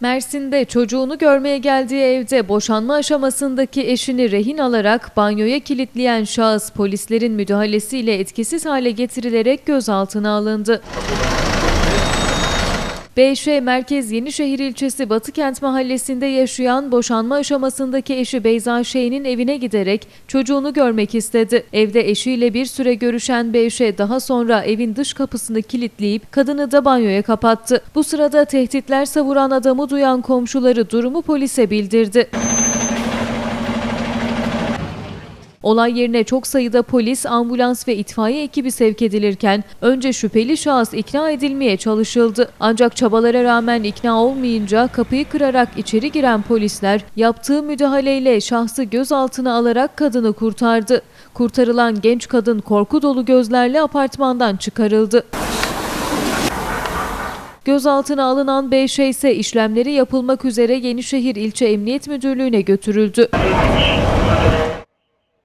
Mersin'de çocuğunu görmeye geldiği evde boşanma aşamasındaki eşini rehin alarak banyoya kilitleyen şahıs polislerin müdahalesiyle etkisiz hale getirilerek gözaltına alındı. BŞ Merkez Yenişehir ilçesi Batıkent mahallesinde yaşayan boşanma aşamasındaki eşi Beyza Şeyh'in evine giderek çocuğunu görmek istedi. Evde eşiyle bir süre görüşen BŞ daha sonra evin dış kapısını kilitleyip kadını da banyoya kapattı. Bu sırada tehditler savuran adamı duyan komşuları durumu polise bildirdi. Olay yerine çok sayıda polis, ambulans ve itfaiye ekibi sevk edilirken önce şüpheli şahıs ikna edilmeye çalışıldı. Ancak çabalara rağmen ikna olmayınca kapıyı kırarak içeri giren polisler yaptığı müdahaleyle şahsı gözaltına alarak kadını kurtardı. Kurtarılan genç kadın korku dolu gözlerle apartmandan çıkarıldı. Gözaltına alınan Beyşe ise işlemleri yapılmak üzere Yenişehir İlçe Emniyet Müdürlüğü'ne götürüldü.